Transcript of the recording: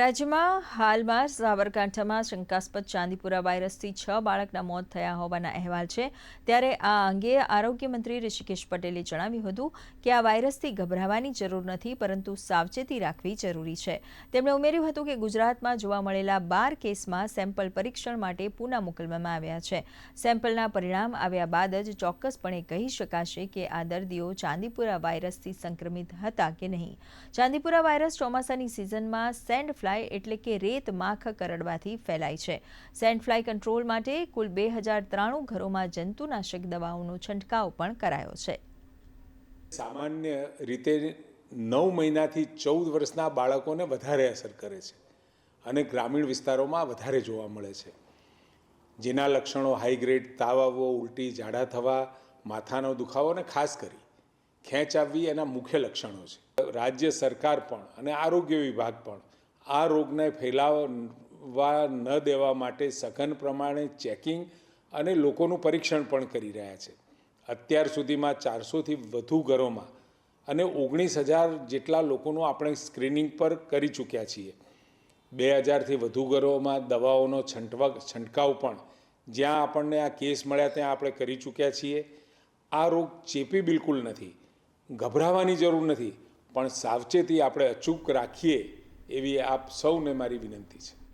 રાજ્યમાં હાલમાં સાબરકાંઠામાં શંકાસ્પદ ચાંદીપુરા વાયરસથી છ બાળકના મોત થયા હોવાના અહેવાલ છે. ત્યારે આ અંગે આરોગ્યમંત્રી ઋષિકેશ પટેલે જણાવ્યું હતું કે આ વાયરસથી ગભરાવાની જરૂર નથી, પરંતુ સાવચેતી રાખવી જરૂરી છે. તેમણે ઉમેર્યું હતું કે ગુજરાતમાં જોવા મળેલા બાર કેસમાં સેમ્પલ પરીક્ષણ માટે પુના મોકલવામાં આવ્યા છે. સેમ્પલના પરિણામ આવ્યા બાદ જ ચોક્કસપણે કહી શકાશે કે આ દર્દીઓ ચાંદીપુરા વાયરસથી સંક્રમિત હતા કે નહીં. ચાંદીપુરા વાયરસ ચોમાસાની સિઝનમાં સેન્ડ ફ્લાય એટલે કે રેત માખ કરડવાથી ફેલાય છે. સેન્ડ ફ્લાય કંટ્રોલ માટે કુલ બે હજાર ત્રાણું ઘરોમાં જંતુનાશક દવાઓનો છંટકાવ પણ કરાયો છે. સામાન્ય રીતે નવ મહિનાથી ચૌદ વર્ષના બાળકોને વધારે અસર કરે છે અને ગ્રામીણ વિસ્તારોમાં વધારે જોવા મળે છે. જેના લક્ષણો હાઈગ્રેડ તાવ આવવો ઉલટી, ઝાડા થવા, માથાનો દુખાવો અને ખાસ કરી ખેંચ આવવી એના મુખ્ય લક્ષણો છે. રાજ્ય સરકાર પણ અને આરોગ્ય વિભાગ પણ આ રોગને ફેલાવવા ન દેવા માટે સઘન પ્રમાણે ચેકિંગ અને લોકોનું પરીક્ષણ પણ કરી રહ્યા છે. અત્યાર સુધીમાં ચારસોથી વધુ ઘરોમાં અને ઓગણીસ હજાર જેટલા લોકોનું આપણે સ્ક્રીનિંગ પર કરી ચૂક્યા છીએ. બે હજારથી વધુ ઘરોમાં દવાઓનો છંટવા છંટકાવ પણ જ્યાં આપણને આ કેસ મળ્યા ત્યાં આપણે કરી ચૂક્યા છીએ. આ રોગ ચેપી બિલકુલ નથી. ગભરાવાની જરૂર નથી. પણ સાવચેતી આપણે અચૂક રાખીએ એવી આપ સૌને મારી વિનંતી છે.